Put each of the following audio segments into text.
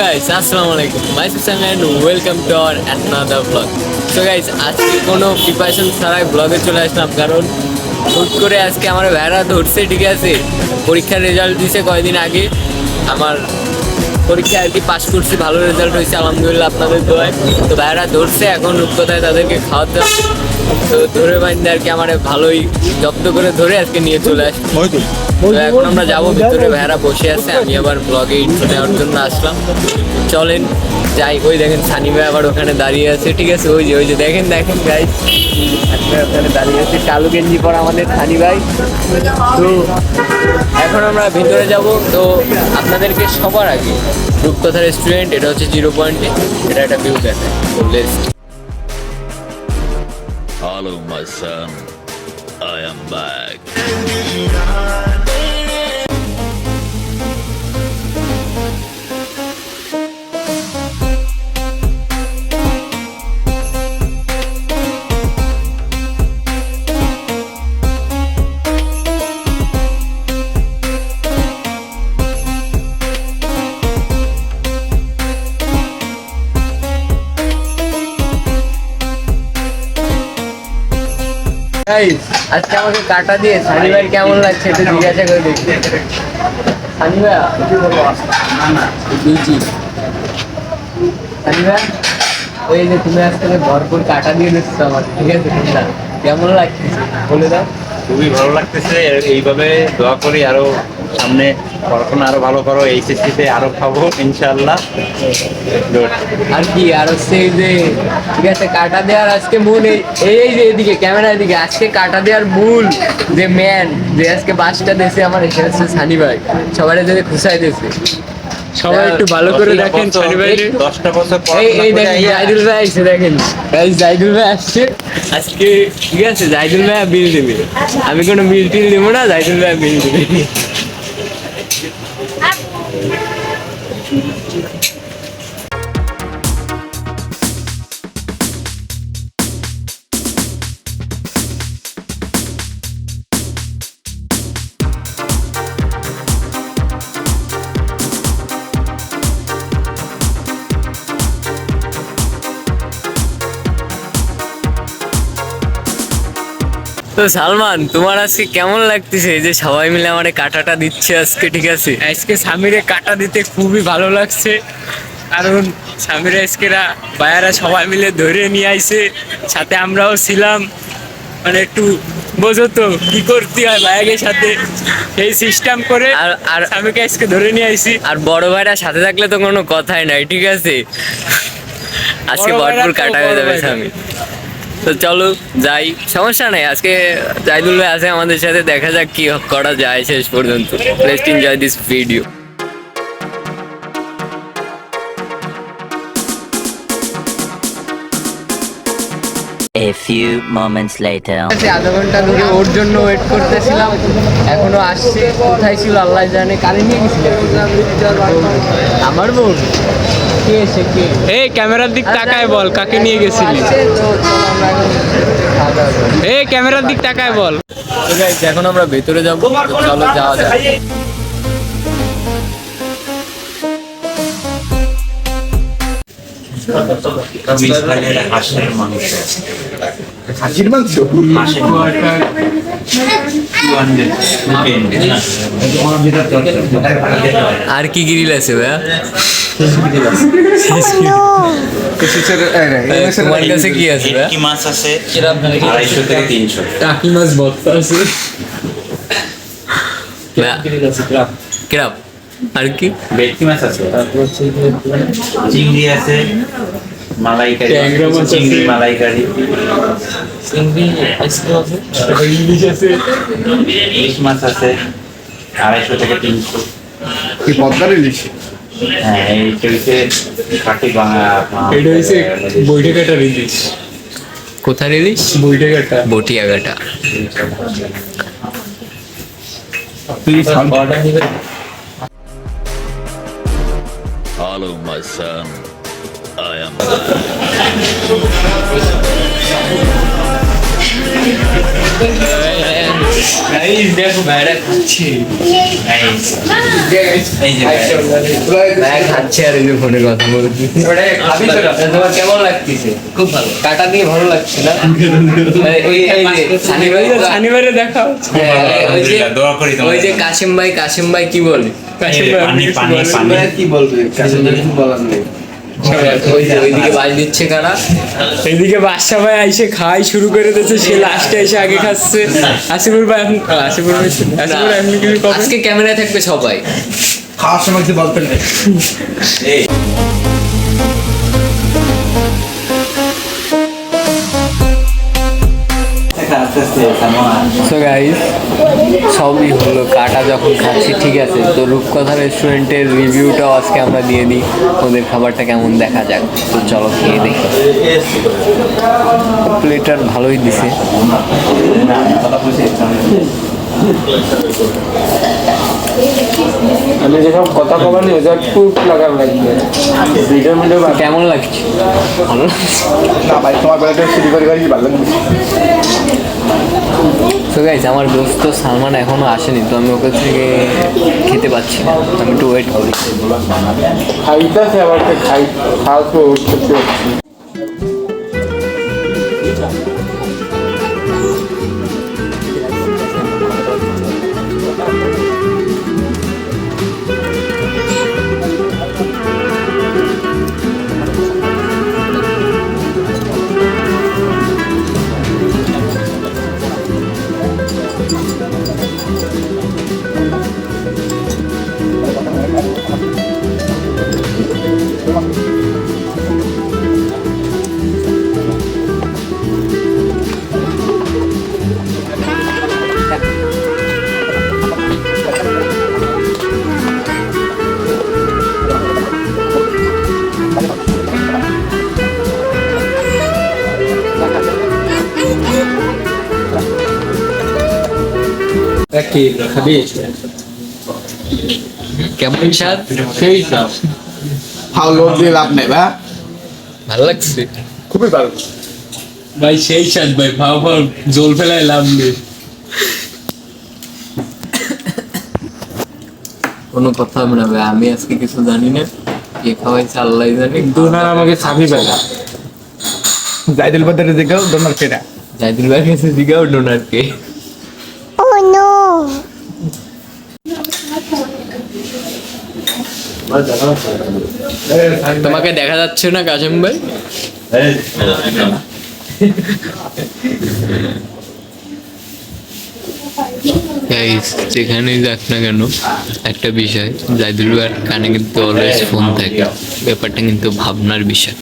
Guys আসসালামু আলাইকুম my sister and welcome to our another blog so guys আজকে কোনো প্রিপারেশন ছাড়াই ব্লগে চলে আসলাম, কারণ হুট করে আজকে আমার ভেড়া ধরছে ঠিক আছে? পরীক্ষার রেজাল্ট দিছে কয়দিন আগে। আমার পরীক্ষা আর কি পাস করছি, ভালো রেজাল্ট হয়েছে, আলহামদুলিল্লাহ আপনাদের দোয়ায়। তো ভাইরা ধরছে, এখন কোথায় তাদেরকে খাওয়াতে। তো ধরে বাইন্দে আর কি আমার ভালোই জব্দ করে ধরে আজকে নিয়ে চলে আসি তো এখন আমরা যাব ভিতরে ভাইরা বসে আছে আমি আবার ব্লগে ইন্ট্রো নেওয়ার জন্য আসলাম। চলেন যাই ওই দেখেন সানি ভাই আবার ওখানে দাঁড়িয়ে আছে ঠিক আছে? ওই যে ওই যে দেখেন দেখেন গাই ওখানে দাঁড়িয়ে আছে কালো গেঞ্জি পরা আমাদের সানি ভাই। তো এখন আমরা ভিতরে যাব তো আপনাদেরকে সবার আগে রূপকথা রেস্টুরেন্ট এটা হচ্ছে জিরো পয়েন্টে এটা একটা ভিউ দেখে তো let's Follow my son. I am back. Guys, আজকে আমাকে কাটা দিয়ে সানি ভাই কেমন লাগছে একটু জিজ্ঞাসা করে দেখি। সানি ভাইয়া বিজি সানি ভাই ওই যে তুমি আজকে ভরপুর কাটা দিয়ে দিচ্ছ আমার ঠিক আছে তোমরা কেমন লাগছে? বলে দাও। খুবই ভালো লাগতেছে এইভাবে দোয়া করি আরও সামনে পড়াশোনা আরও ভালো করো এইচএসসি তে আরও খাব ইনশাআল্লাহ। আর কি আর হচ্ছে এই যে ঠিক আছে কাটা দেওয়ার আজকে মূল এই যে এদিকে ক্যামেরার দিকে আজকে কাটা দেওয়ার মূল যে ম্যান যে আজকে বাসটা দেশে আমার এখানে হচ্ছে সানি ভাই। সবাই যদি খুশাই দিয়েছে। সবাই একটু ভালো করে দেখেন সানি ভাই দশটা বছর এই এই দেখেন জাইদুল ভাই আসছে দেখেন। এই জাইদুল ভাই আসছে। আজকে ঠিক আছে জাইদুল ভাই বিল দেবে। আমি কোনো বিল টিল দেবো না জাইদুল ভাই বিল দেবে। তো সালমান তোমার আজকে কেমন লাগতেছে? যে সবাই মিলে আমার কাটাটা দিচ্ছে আজকে ঠিক আছে? আজকে স্বামীরে কাটা দিতে খুবই ভালো লাগছে। কারণ স্বামীরা আজকেরা বায়ারা সবাই মিলে ধরে নিয়ে আইছে। সাথে আমরাও ছিলাম। মানে একটু বোঝো তো কি করতে হয় বায়াগের সাথে? এই সিস্টেম করে আর আর স্বামীকে আজকে ধরে নিয়ে আইছি। আর বড় ভাইরা সাথে থাকলে তো কোনো কথাই নাই ঠিক আছে? আজকে ভরপুর কাটা হয়ে যাবে স্বামী। তো চলো যাই। সমস্যা নেই আজকে জাইদুল ভাই আছে আমাদের সাথে দেখা যাক কি করা যায় শেষ পর্যন্ত। Let's enjoy this video A few moments later. আধা ঘণ্টা ধরে ওর জন্য ওয়েট করতেছিলাম এখনও আসছে। কোথায় ছিল আল্লাহ জানে কালে নিয়ে গেছিল। আমার বোন এই ক্যামেরার দিক তাকায় বল কাকে নিয়ে গেছিলি। এই ক্যামেরার দিক তাকায় বল। এখন আমরা ভেতরে যাব চলো যাওয়া হাঁসের হাসির মাংস আর কি গিরিল আছে ভাইয়া? তোমার কাছে কি আছে মাছ আড়াইশো থেকে তিনশো। টাকি মাছ আছে। কিরাম আর কি? ভেটকি মাছ আছে চিংড়ি আছে। মালাইকারি। চিংড়ি মালাইকারি। ইংলিশ আছে। ইলিশ মাছ আছে। আড়াইশো থেকে তিনশো। কি পদ্মার ইলিশ? হ্যাঁ এইটা হচ্ছে খাটি বাংলা এটা হচ্ছে বইটে কাটা রিলিজ। কোথায় রিলিজ বইটে কাটা Batiaghata Follow my son. I am এই, এই, এই, কেমন লাগতেছে না ওই ভাই শনিবারে হ্যাঁ, ওই যে কাশিম ভাই কাশিম ভাই কি বলে কাশিম ভাই আপনি কিছু বলেন? কি কিছু বলার নেই ওই ওইদিকে বাজ দিচ্ছে কারা এদিকে বাদশা ভাই আইসে খাই শুরু করে দিয়েছে সে লাস্টে এসে আগে খাচ্ছে। আসিফুর ভাই আসিফুর ভাই কিছু আজকে ক্যামেরায় থাকবে সবাই। খাওয়ার সময় কিছু বলতেন সো গাইস সবই হলো কাটা যখন খাচ্ছি ঠিক আছে? তো রূপকথা রেস্টুরেন্টের রিভিউটাও আজকে আমরা দিয়ে দিই ওদের খাবারটা কেমন দেখা যাক। তো চলো খেয়ে দেখি। প্লেটার ভালোই দিছে। আমি যেসব কথা কবানি ওটা খুব লাগার লাগবে। ভিডিও ভিডিও কেমন লাগছে? ভালো লাগছে। না ভাই তোমার বেলাটা শুরু করে গাড়ি ভালো লাগবে তো গাইজ আমার দোস্ত সালমান এখনও আসেনি, তো আমি ওকে থেকে খেতে পাচ্ছি না। আমি একটু ওয়েট করি। খাইতেছে আবার খাই, খাওয়া কেমন স্বাদ সেই স্বাদ ভালো লোক দিয়ে লাভ নেই বা ভালো লাগছে খুবই ভালো ভাই সেই স্বাদ ভাই ভাও ভাও জল ফেলায় লাভ নেই কোনো কথা হবে না ভাই আমি আজকে কিছু জানি না কে খাওয়াইছে আল্লাহ জানে দুনার আমাকে ছাবি বেলা জাইদুল বাজারে দেখেও ডোনার কেনা জাইদুল ভাইয়ের কাছে জিগাও ডোনারকে তোমাকে দেখা যাচ্ছে না, কাশেম ভাই? যেখানেই যাক না কেন, একটা বিষয় জাইদুল ভাইয়ের কানে কিন্তু অলওয়েজ ফোন থাকে। ব্যাপারটা কিন্তু ভাবনার বিষয়।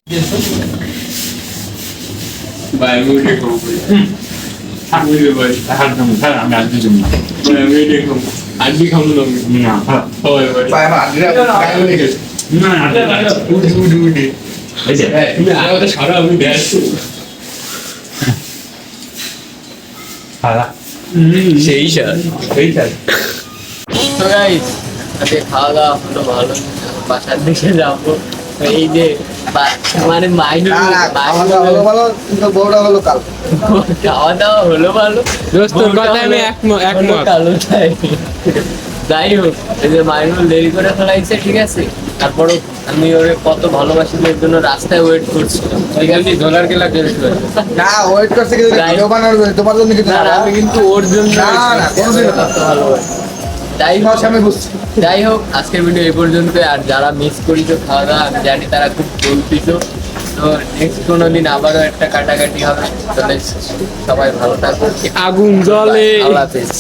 সারা খাওয়া দাওয়া হলো ভালো। বাসার দিকে যাব। এই যে মানে মাইনুল না না খাওয়া দাওয়া হলো ভালো কিন্তু বউটা হলো কাল। খাওয়া দাওয়া হলো ভালো। দোস্ত, তোর মনটা আমি হলো- একম- হলো একমত। কালো তাই। যাই হোক এই যে মাইনুল দেরি করে ফেলাইছে ঠিক আছে? তারপরও আমি ওরে কত ভালোবাসি এর জন্য রাস্তায় ওয়েট করছিলাম ঠিক আছে? ডলার গেলা বেশ না। ওয়েট করছে কিন্তু যাই- ভিডিও বানানোর জন্য, তোমার জন্য কিন্তু না না, আমি কিন্তু ওর জন্য না, না, কোনোদিনও না। ভালোবাসি। যাই হোক আমি বুঝছি যাই হোক আজকের ভিডিও এই পর্যন্ত আর যারা মিস করিছো খাওয়া দাওয়া আমি জানি তারা খুব গল্পিত তো নেক্সট কোনো দিন আবারও একটা কাটাকাটি হবে। তাহলে সবাই ভালো থাকবে আগুন জলে আল্লাহ হাফেজ।